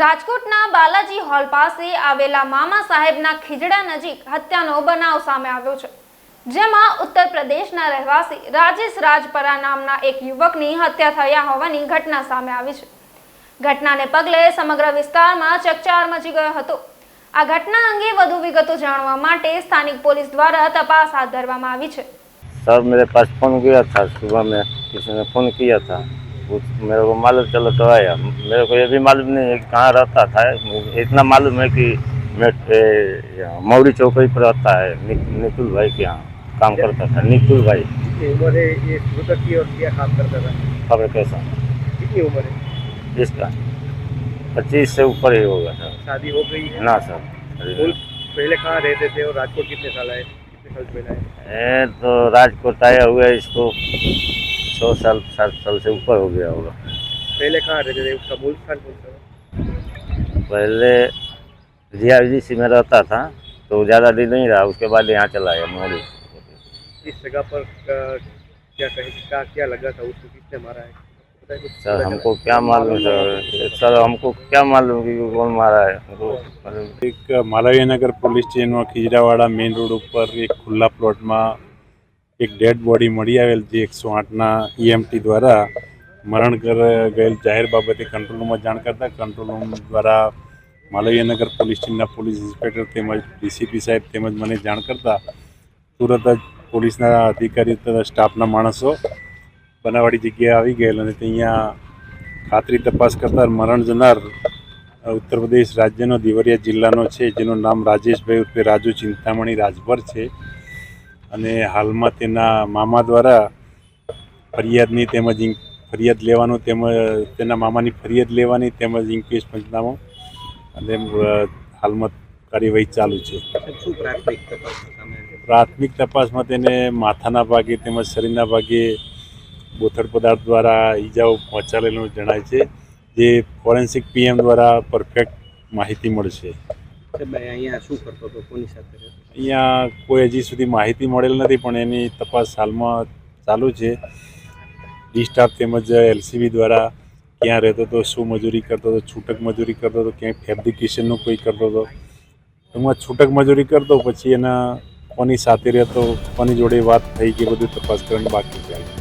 રાજકોટના બાલાજી હોલ પાસે આવેલા મામા સાહેબના ખીજડા નજીક હત્યાનો બનાવ સામે આવ્યો છે. જેમાં ઉત્તર પ્રદેશના રહેવાસી રાજેશ રાજપરા નામના એક યુવકની હત્યા થયા હોવાની ઘટના સામે આવી છે. ઘટનાને પગલે સમગ્ર વિસ્તારમાં ચકચાર મચી ગયો હતો. આ ઘટના અંગે વધુ વિગતો જાણવા માટે સ્થાનિક પોલીસ દ્વારા તપાસ હાથ ધરવામાં આવી છે. સર મેરે પાસ ફોન ગયા થા. સુબહ મેં કિસીને ફોન કિયા થા. मेरे को मालूम चलो तो आया। मेरे को ये भी मालूम नहीं है कि कहाँ रहता था। इतना मालूम है कि मैं मौरी चौकड़ी पर रहता है। नि, निकुल भाई के यहाँ काम करता था। निकुल भाई। उम्र की और क्या काम करता था? खबर कैसा कितनी उम्र है? इसका पच्चीस से ऊपर ही होगा सर। शादी हो गई है? ना सर पहले कहाँ रहते थे और राजकोट कितने साल आए? कितने साल पहले आए? तो राजकोट आया हुआ है इसको सौ साल सात साल से ऊपर हो गया होगा। पहले कहाँ रहते थे? उसका मूल स्थान पहले सा पहले सी में रहता था तो ज़्यादा दिन नहीं रहा उसके बाद यहाँ चला गया मोहली। इस जगह पर क्या कहे क्या क्या लगा था उसको किसने मारा है? सर हमको क्या मालूम सर? सर हमको क्या मालूम कि कौन मारा है? एक Malviya Nagar police station Khijrawada main road ऊपर एक खुला प्लॉट में એક ડેડ બોડી મળી આવેલ જે એકસો આઠના ઈએમટી દ્વારા મરણ કર, ગયેલ જાહેર બાબતે કંટ્રોલ રૂમમાં જાણ કરતા કંટ્રોલ રૂમ દ્વારા માલવીયનગર પોલીસ સ્ટેશનના પોલીસ ઇન્સ્પેક્ટર તેમજ ડીસીપી સાહેબ તેમજ મને જાણ કરતા તુરત જ પોલીસના અધિકારી તથા સ્ટાફના માણસો બનાવાડી જગ્યાએ આવી ગયેલ અને ત્યાં ખાતરી તપાસ કરતા મરણ જનાર ઉત્તર પ્રદેશ રાજ્યનો દેવરિયા જિલ્લાનો છે, જેનું નામ રાજેશભાઈ ઉર્ફે રાજુ ચિંતામણી રાજભર છે. અને હાલમાં તેના મામા દ્વારા ફરિયાદની તેમજ ફરિયાદ લેવાનું તેમજ તેના મામાની ફરિયાદ લેવાની તેમજ ઇન્ક્વેસ્ટ પંચનામું અને હાલમાં કાર્યવાહી ચાલુ છે. પ્રાથમિક તપાસમાં તેને માથાના ભાગે તેમજ શરીરના ભાગે બોથડ પદાર્થ દ્વારા ઈજાઓ પહોંચાડેલું જણાય છે. જે ફોરેન્સિક પીએમ દ્વારા પરફેક્ટ માહિતી મળશે. સાહેબ, અહીંયા શું કરતો હતો? કોની સાથે અહીંયા કોઈ હજી સુધી માહિતી મળેલ નથી પણ એની તપાસ હાલમાં ચાલુ છે. ડિસ્ટાફ તેમજ એલસીબી દ્વારા ક્યાં રહેતો હતો શું મજૂરી કરતો હતો છૂટક મજૂરી કરતો હતો ક્યાંય ફેબ્રિકેશનનું કોઈ કરતો હતો. એમાં છૂટક મજૂરી કરતો પછી એના કોની સાથે રહેતો કોની જોડે વાત થઈ કે બધું તપાસ કરવાની બાકી છે